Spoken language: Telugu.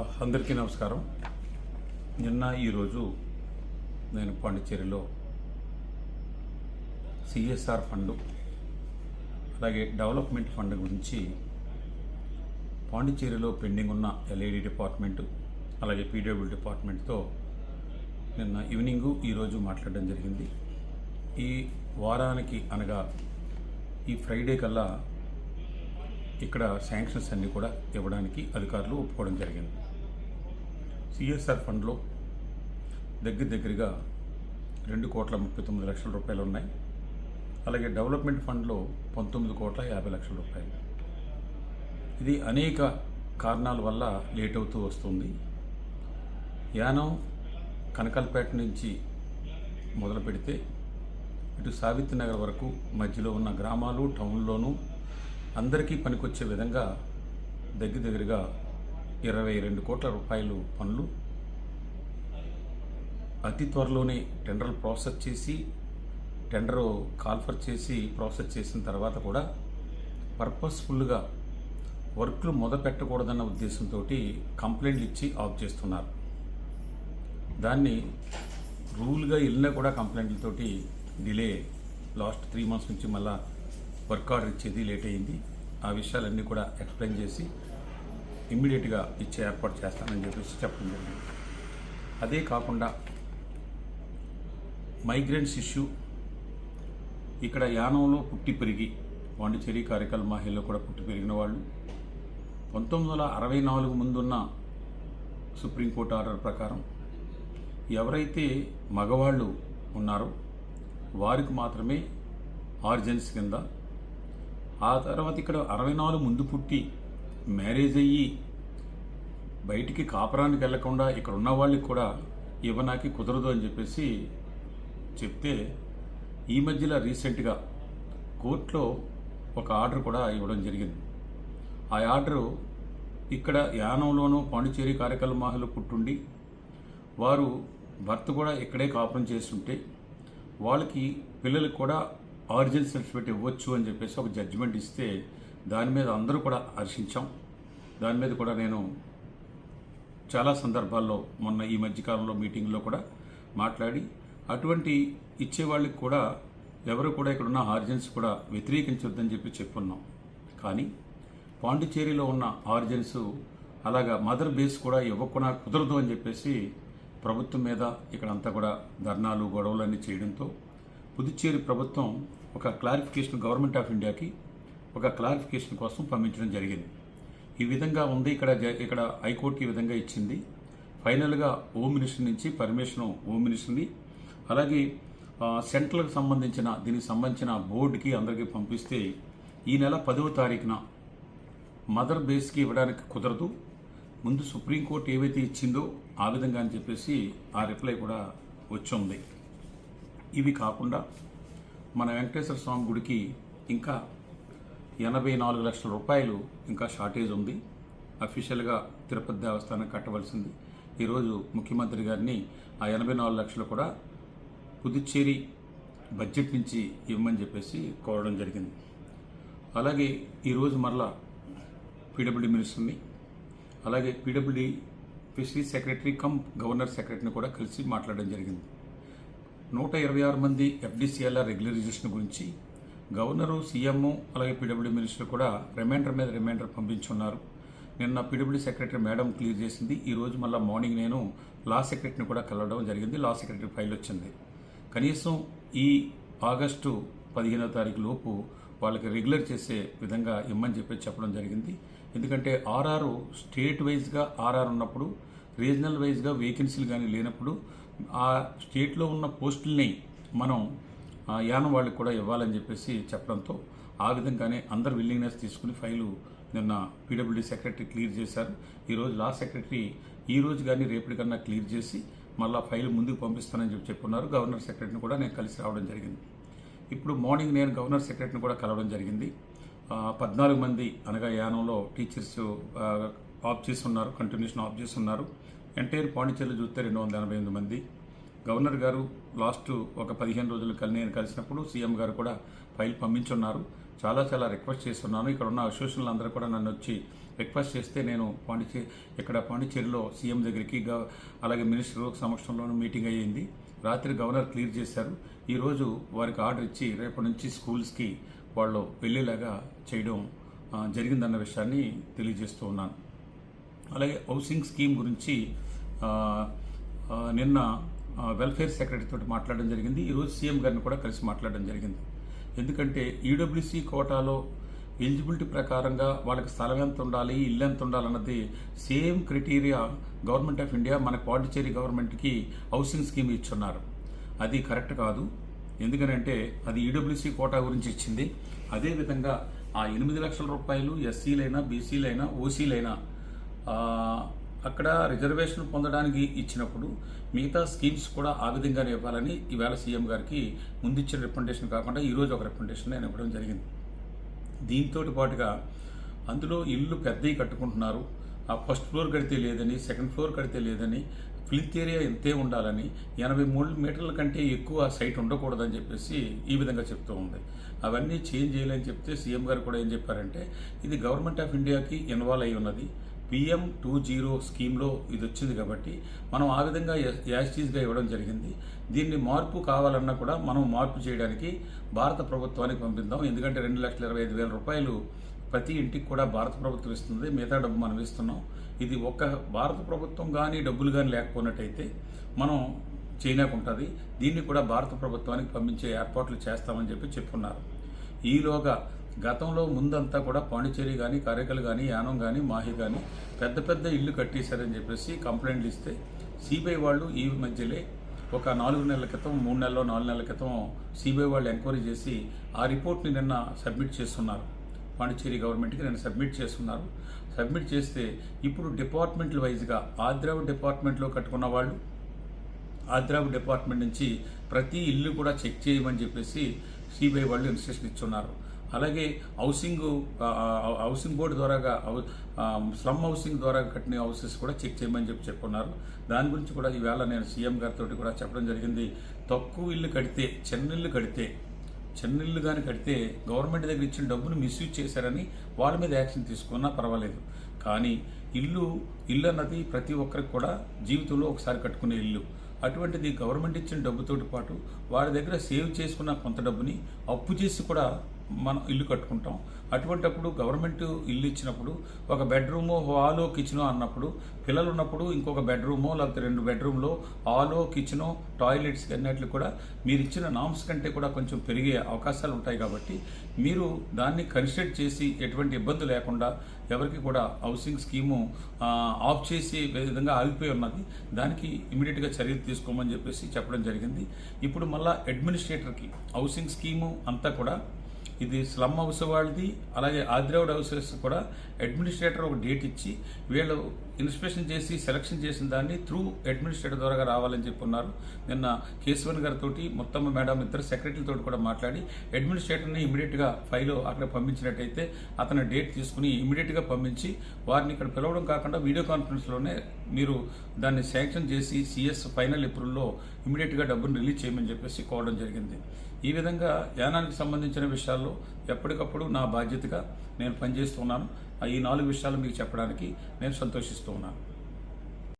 అందరికీ నమస్కారం. నిన్న ఈరోజు నేను పాండిచ్చేరిలో సిఎస్ఆర్ ఫండ్ అలాగే డెవలప్మెంట్ ఫండ్ గురించి పాండిచ్చేరిలో పెండింగ్ ఉన్న ఎల్ఈడి డిపార్ట్మెంటు అలాగే పీడబ్ల్యూ డిపార్ట్మెంట్తో నిన్న ఈవినింగు ఈరోజు మాట్లాడడం జరిగింది. ఈ వారానికి అనగా ఈ ఫ్రైడే కల్లా ఇక్కడ శాంక్షన్స్ అన్నీ కూడా ఇవ్వడానికి అధికారులు ఒప్పుకోవడం జరిగింది. సిఎస్ఆర్ ఫండ్లో దగ్గర దగ్గరగా రెండు కోట్ల ముప్పై తొమ్మిది లక్షల రూపాయలు ఉన్నాయి. అలాగే డెవలప్మెంట్ ఫండ్లో పంతొమ్మిది కోట్ల యాభై లక్షల రూపాయలు. ఇది అనేక కారణాల వల్ల లేట్ అవుతూ వస్తుంది. యానం కనకల్పేట నుంచి మొదలు పెడితే ఇటు సావిత్రి నగర్ వరకు మధ్యలో ఉన్న గ్రామాలు టౌన్లోనూ అందరికీ పనికొచ్చే విధంగా దగ్గర దగ్గరగా ఇరవై రెండు కోట్ల రూపాయలు పనులు అతి త్వరలోనే టెండర్లు ప్రాసెస్ చేసి టెండర్ కాల్ఫర్ చేసి ప్రాసెస్ చేసిన తర్వాత కూడా పర్పస్ఫుల్గా వర్క్లు మొదపెట్టకూడదన్న ఉద్దేశంతో కంప్లైంట్లు ఇచ్చి ఆఫ్ చేస్తున్నారు. దాన్ని రూల్గా వెళ్ళినా కూడా కంప్లైంట్లతోటి డిలే లాస్ట్ త్రీ మంత్స్ నుంచి మళ్ళా వర్క్ ఆర్డర్ ఇచ్చేది లేట్ అయింది. ఆ విషయాలన్నీ కూడా ఎక్స్ప్లెయిన్ చేసి ఇమ్మీడియట్గా ఇచ్చే ఏర్పాటు చేస్తానని చెప్పేసి చెప్పడం జరిగింది. అదే కాకుండా మైగ్రెంట్స్ ఇష్యూ ఇక్కడ యానంలో పుట్టి పెరిగి పాండిచేరి కారికల్ మాహిల్లో కూడా పుట్టి పెరిగిన వాళ్ళు పంతొమ్మిది వందల అరవై నాలుగు ముందున్న సుప్రీంకోర్టు ఆర్డర్ ప్రకారం ఎవరైతే మగవాళ్ళు ఉన్నారో వారికి మాత్రమే ఆర్జన్స్ కింద ఆ తర్వాత ఇక్కడ అరవై నాలుగు ముందు పుట్టి మ్యారేజ్ అయ్యి బయటికి కాపురానికి వెళ్ళకుండా ఇక్కడ ఉన్న వాళ్ళకి కూడా ఇవ్వనాకి కుదరదు అని చెప్పేసి చెప్తే ఈ మధ్యలో రీసెంట్గా కోర్టులో ఒక ఆర్డర్ కూడా ఇవ్వడం జరిగింది. ఆ ఆర్డరు ఇక్కడ యానంలోనూ పాండిచేరి కార్యకల పుట్టుండి వారు భర్త కూడా ఇక్కడే కాపురం చేస్తుంటే వాళ్ళకి పిల్లలకు కూడా ఆరిజిన్ సర్టిఫికేట్ ఇవ్వచ్చు అని చెప్పేసి ఒక జడ్జిమెంట్ ఇస్తే దాని మీద అందరూ కూడా హర్షించాం. దాని మీద కూడా నేను చాలా సందర్భాల్లో మొన్న ఈ మధ్యకాలంలో మీటింగ్లో కూడా మాట్లాడి అటువంటి ఇచ్చే వాళ్ళకి కూడా ఎవరు కూడా ఇక్కడ ఉన్న ఆరిజిన్స్ కూడా వ్యతిరేకించొద్దని చెప్పి చెప్పున్నాం. కానీ పాండిచేరిలో ఉన్న ఆరిజిన్స్ అలాగా మదర్ బేస్ కూడా ఇవ్వకుండా కుదరదు అని చెప్పేసి ప్రభుత్వం మీద ఇక్కడ అంతా కూడా ధర్నాలు గొడవలు అన్నీ చేయడంతో పుదుచ్చేరి ప్రభుత్వం ఒక క్లారిఫికేషన్ గవర్నమెంట్ ఆఫ్ ఇండియాకి ఒక క్లారిఫికేషన్ కోసం పంపించడం జరిగింది. ఈ విధంగా ఉంది. ఇక్కడ జ- ఇక్కడ హైకోర్టు ఈ విధంగా ఇచ్చింది. ఫైనల్గా హోమ్ మినిస్టర్ నుంచి పర్మిషన్ హోమ్ మినిస్టర్ని అలాగే సెంట్రల్కి సంబంధించిన దీనికి సంబంధించిన బోర్డుకి అందరికీ పంపిస్తే ఈ నెల పదవ తారీఖున మదర్ బేస్కి ఇవ్వడానికి కుదరదు. ముందు సుప్రీంకోర్టు ఏవైతే ఇచ్చిందో ఆ విధంగా అని చెప్పేసి ఆ రిప్లై కూడా వచ్చి ఉంది ఇవి కాకుండా మన వెంకటేశ్వర స్వామి గుడికి ఇంకా ఎనభై నాలుగు లక్షల రూపాయలు ఇంకా షార్టేజ్ ఉంది. అఫీషియల్గా తిరుపతి దేవస్థానం కట్టవలసింది. ఈరోజు ముఖ్యమంత్రి గారిని ఆ ఎనభై నాలుగు లక్షలు కూడా పుదుచ్చేరి బడ్జెట్ నుంచి ఇవ్వమని చెప్పేసి కోరడం జరిగింది. అలాగే ఈరోజు మరలా పీడబ్ల్యూడీ మినిస్టర్ని అలాగే PWD fisheries secretary cum governor సెక్రటరీని కూడా కలిసి మాట్లాడడం జరిగింది. నూట ఇరవై ఆరు మంది ఎఫ్డీసీఎల్ఆర్ రెగ్యులరైజేషన్ గురించి గవర్నరు సీఎం అలాగే పీడబ్ల్యూడీ మినిస్టర్ కూడా రిమైండర్ మీద రిమైండర్ పంపించున్నారు. నిన్న పీడబ్ల్యూడీ సెక్రటరీ మేడం క్లియర్ చేసింది. ఈరోజు మళ్ళీ మార్నింగ్ నేను లా సెక్రటరీని కూడా కలవడం జరిగింది. లా సెక్రటరీ ఫైల్ వచ్చింది. కనీసం ఈ ఆగస్టు పదిహేనో తారీఖు లోపు వాళ్ళకి రెగ్యులర్ చేసే విధంగా ఇమ్మని చెప్పి చెప్పడం జరిగింది. ఎందుకంటే ఆర్ఆర్ స్టేట్ వైజ్గా ఆర్ఆర్ ఉన్నప్పుడు రీజనల్ వైజ్గా వేకెన్సీలు కానీ లేనప్పుడు ఆ స్టేట్లో ఉన్న పోస్టుల్ని మనం యానం వాళ్ళకి కూడా ఇవ్వాలని చెప్పేసి చెప్పడంతో ఆ విధంగానే అందరు విల్లింగ్నెస్ తీసుకుని ఫైలు నిన్న పీడబ్ల్యూడీ సెక్రటరీ క్లియర్ చేశారు. ఈరోజు లా సెక్రటరీ ఈ రోజు కానీ రేపటికన్నా క్లియర్ చేసి మళ్ళీ ఫైల్ ముందుకు పంపిస్తానని చెప్పి చెప్పున్నారు. గవర్నర్ సెక్రటరీని కూడా నేను కలిసి రావడం జరిగింది. ఇప్పుడు మార్నింగ్ నేను గవర్నర్ సెక్రటరీని కూడా కలవడం జరిగింది. పద్నాలుగు మంది అనగా యానంలో టీచర్స్ ఆఫ్ చేసి ఉన్నారు కంటిన్యూషన్ ఆఫ్ చేసి ఉన్నారు. ఎంటైర్ పాండిచేరిలో చూస్తే రెండు వందల ఎనభై ఎనిమిది మంది. గవర్నర్ గారు లాస్ట్ ఒక పదిహేను రోజులు కల్ నేను కలిసినప్పుడు సీఎం గారు కూడా ఫైల్ పంపించున్నారు. చాలా చాలా రిక్వెస్ట్ చేస్తున్నాను. ఇక్కడ ఉన్న అసోసియేషన్లు అందరూ కూడా నన్ను వచ్చి రిక్వెస్ట్ చేస్తే నేను పాండిచే ఇక్కడ పాండిచేరిలో సీఎం దగ్గరికి గ- అలాగే మినిస్టర్ సమక్షంలోనూ మీటింగ్ అయ్యింది. రాత్రి గవర్నర్ క్లియర్ చేశారు. ఈరోజు వారికి ఆర్డర్ ఇచ్చి రేపటి నుంచి స్కూల్స్కి వాళ్ళు వెళ్ళేలాగా చేయడం జరిగిందన్న విషయాన్ని తెలియజేస్తూ ఉన్నాను. అలాగే హౌసింగ్ స్కీమ్ గురించి నిన్న వెల్ఫేర్ సెక్రటరీ తోటి మాట్లాడడం జరిగింది. ఈరోజు సీఎం గారిని కూడా కలిసి మాట్లాడడం జరిగింది. ఎందుకంటే ఈడబ్ల్యూసీ కోటాలో ఎలిజిబిలిటీ ప్రకారంగా వాళ్ళకి స్థలం ఎంత ఉండాలి ఇల్లు ఎంత ఉండాలన్నది same criteria government of India మన పాండిచేరి గవర్నమెంట్కి హౌసింగ్ స్కీమ్ ఇచ్చున్నారు. అది కరెక్ట్ కాదు. ఎందుకనంటే అది ఈడబ్ల్యూసీ కోటా గురించి ఇచ్చింది. అదేవిధంగా ఆ ఎనిమిది లక్షల రూపాయలు ఎస్సీలైనా బీసీలైనా ఓసీలైనా అక్కడ రిజర్వేషన్ పొందడానికి ఇచ్చినప్పుడు మిగతా స్కీమ్స్ కూడా ఆ విధంగానే ఇవ్వాలని ఈవేళ సీఎం గారికి ముందిచ్చిన రికమెండేషన్ కాకుండా ఈరోజు ఒక రికమెండేషన్ నేను ఇవ్వడం జరిగింది. దీంతో పాటుగా అందులో ఇల్లు పెద్దవి కట్టుకుంటున్నారు. ఆ ఫస్ట్ ఫ్లోర్ కడితే లేదని సెకండ్ ఫ్లోర్ కడితే లేదని ఫ్లిత్ ఏరియా ఎంతే ఉండాలని ఎనభై మూడు మీటర్ల కంటే ఎక్కువ సైట్ ఉండకూడదని చెప్పేసి ఈ విధంగా చెప్తూ ఉంది. అవన్నీ చేంజ్ చేయాలని చెప్తే సీఎం గారు కూడా ఏం చెప్పారంటే ఇది గవర్నమెంట్ ఆఫ్ ఇండియాకి ఇన్వాల్వ్ అయి ఉన్నది. పిఎం టూ జీరో స్కీమ్లో ఇది వచ్చింది కాబట్టి మనం ఆ విధంగా యాస్టీస్గా ఇవ్వడం జరిగింది. దీన్ని మార్పు కావాలన్నా కూడా మనం మార్పు చేయడానికి భారత ప్రభుత్వానికి పంపిద్దాం. ఎందుకంటే రెండు లక్షల ఇరవై ఐదు వేల రూపాయలు ప్రతి ఇంటికి కూడా భారత ప్రభుత్వం ఇస్తుంది. మిగతా డబ్బు మనం ఇస్తున్నాం. ఇది ఒక్క భారత ప్రభుత్వం కానీ డబ్బులు కానీ లేకపోయినట్టయితే మనం చైనాకు ఉంటుంది. దీన్ని కూడా భారత ప్రభుత్వానికి పంపించే ఏర్పాట్లు చేస్తామని చెప్పి చెప్పున్నారు. ఈలోగా గతంలో ముందంతా కూడా పాండిచేరి కానీ కారైకల్ కానీ యానం కానీ మాహి కానీ పెద్ద పెద్ద ఇల్లు కట్టేశారని చెప్పేసి కంప్లైంట్లు ఇస్తే సిబిఐ వాళ్ళు ఈ మధ్యలే ఒక నాలుగు నెలల క్రితం మూడు నెలల్లో నాలుగు నెలల క్రితం సిబిఐ వాళ్ళు ఎంక్వైరీ చేసి ఆ రిపోర్ట్ని నిన్న సబ్మిట్ చేస్తున్నారు. పాండిచేరి గవర్నమెంట్కి నేను సబ్మిట్ చేస్తున్నారు. సబ్మిట్ చేస్తే ఇప్పుడు డిపార్ట్మెంట్ల వైజ్గా ఆద్రవ్ డిపార్ట్మెంట్లో కట్టుకున్న వాళ్ళు ఆద్రాబ్ డిపార్ట్మెంట్ నుంచి ప్రతి ఇల్లు కూడా చెక్ చేయమని చెప్పేసి సిబిఐ వాళ్ళు ఇన్స్ట్రక్షన్ ఇచ్చున్నారు అలాగే హౌసింగ్ హౌసింగ్ బోర్డు ద్వారాగా స్లమ్ హౌసింగ్ ద్వారా కట్టిన హౌసెస్ కూడా చెక్ చేయమని చెప్పి చెప్పున్నారు దాని గురించి కూడా ఈవేళ నేను సీఎం గారితో కూడా చెప్పడం జరిగింది. తక్కువ ఇల్లు కడితే చిన్న ఇల్లు కడితే చిన్న ఇల్లు కానీ కడితే గవర్నమెంట్ దగ్గర ఇచ్చిన డబ్బును మిస్యూజ్ చేశారని వాళ్ళ మీద యాక్షన్ తీసుకున్నా పర్వాలేదు. కానీ ఇల్లు ఇల్లు అన్నది ప్రతి ఒక్కరికి కూడా జీవితంలో ఒకసారి కట్టుకునే ఇల్లు. అటువంటిది గవర్నమెంట్ ఇచ్చిన డబ్బుతోటి పాటు వారి దగ్గర సేవ్ చేసుకున్న కొంత డబ్బుని అప్పు చేసి కూడా మనం ఇల్లు కట్టుకుంటాం. అటువంటప్పుడు గవర్నమెంట్ ఇల్లు ఇచ్చినప్పుడు ఒక బెడ్రూము హాలో కిచెనో అన్నప్పుడు పిల్లలు ఉన్నప్పుడు ఇంకొక బెడ్రూమో లేకపోతే రెండు బెడ్రూమ్లో హాలో కిచెనో టాయిలెట్స్ అన్నట్లు కూడా మీరు ఇచ్చిన నామ్స్ కంటే కూడా కొంచెం పెరిగే అవకాశాలు ఉంటాయి కాబట్టి మీరు దాన్ని కన్సిడర్ చేసి ఎటువంటి ఇబ్బంది లేకుండా ఎవరికి కూడా హౌసింగ్ స్కీము ఆఫ్ చేసి విధంగా ఆగిపోయి ఉన్నది దానికి ఇమీడియట్గా చర్యలు తీసుకోమని చెప్పేసి చెప్పడం జరిగింది. ఇప్పుడు మళ్ళీ అడ్మినిస్ట్రేటర్కి హౌసింగ్ స్కీము అంతా కూడా ఇది స్లమ్ హౌస్ వాళ్ళది అలాగే ఆదిరావుడ్ హౌసెస్ కూడా అడ్మినిస్ట్రేటర్ ఒక డేట్ ఇచ్చి వీళ్ళు ఇన్స్పెక్షన్ చేసి సెలక్షన్ చేసిన దాన్ని త్రూ అడ్మినిస్ట్రేటర్ ద్వారా రావాలని చెప్పున్నారు. నిన్న కేశవన్ గారితో మొత్తం మేడం ఇద్దరు సెక్రటరీతో కూడా మాట్లాడి అడ్మినిస్ట్రేటర్ని ఇమీడియట్గా ఫైల్ అక్కడ పంపించినట్టయితే అతను డేట్ తీసుకుని ఇమీడియట్గా పంపించి వారిని ఇక్కడ పిలవడం కాకుండా వీడియో కాన్ఫరెన్స్లోనే మీరు దాన్ని శాంక్షన్ చేసి సిఎస్ ఫైనల్ ఏప్రిల్లో ఇమీడియట్గా డబ్బును రిలీజ్ చేయమని చెప్పేసి కోవడం జరిగింది. ఈ విధంగా యానానికి సంబంధించిన విషయాల్లో ఎప్పటికప్పుడు నా బాధ్యతగా నేను పనిచేస్తున్నాను ఈ నాలుగు విషయాలు మీకు చెప్పడానికి నేను సంతోషిస్తూ ఉన్నాను.